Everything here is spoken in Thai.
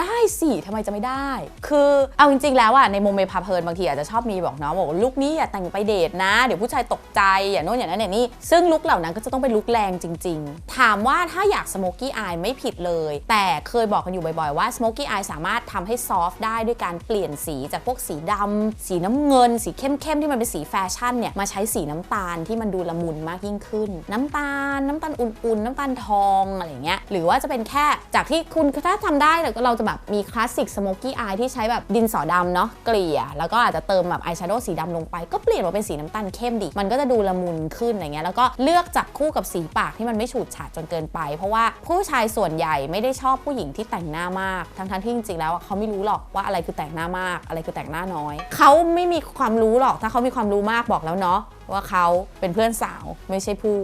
ได้สิทำไมจะไม่ได้ คือเอาจริงๆแล้วอะในโมเมพาเพลินบางทีอาจจะชอบมีบอกเนาะบอกว่าลุคนี้อย่าแต่งไปเดทนะ เดี๋ยวผู้ชายตกใจอย่าโน่นอย่างนั้นอย่างนี้ซึ่งลุคเหล่านั้นก็จะต้องเป็นลุคแรงจริง ๆ ถามว่าถ้าอยากสโมกี้อายไม่ผิดเลย แต่เคยบอกกันอยู่บ่อยๆว่าสโมกี้อายสามารถทำให้ซอฟต์ได้ด้วยการเปลี่ยนสีจากพวกสีดำสีน้ำเงิน สีเข้มๆที่มันเป็นสีแฟชั่นเนี่ยมาใช้สีน้ำตาลที่มันดูละมุนมากยิ่งขึ้น น้ำตาลน้ำตาลอุ่นๆน้ำตาลทองอะไรเงี้ยหรือว่าจะเป็นแค่จากที่คุณถ้าทำได้เราจะแบบมีคลาสสิกสโมกกี้อายที่ใช้แบบดินสอดำเนาะเกลี่ย แล้วก็อาจจะเติมแบบอายแชโดว์สีดำลงไป ก็เปลี่ยนมาเป็นสีน้ำตาลเข้มดิ มันก็จะดูละมุนขึ้นอะไรเงี้ยแล้วก็เลือกจับคู่กับสีปากที่มันไม่ฉูดฉาดจนเกินไป เพราะว่าผู้ชายส่วนใหญ่ไม่ได้ชอบผู้หญิงที่แต่งหน้ามาก ทั้งๆที่จริงๆแล้วเขาไม่รู้หรอกว่าอะไรคือแต่งหน้ามาก อะไรคือแต่งหน้าน้อย เขาไม่มีความรู้หรอก ถ้าเขามีความรู้มากบอกแล้วเนาะว่าเขาเป็นเพื่อนสาวไม่ใช่ผู้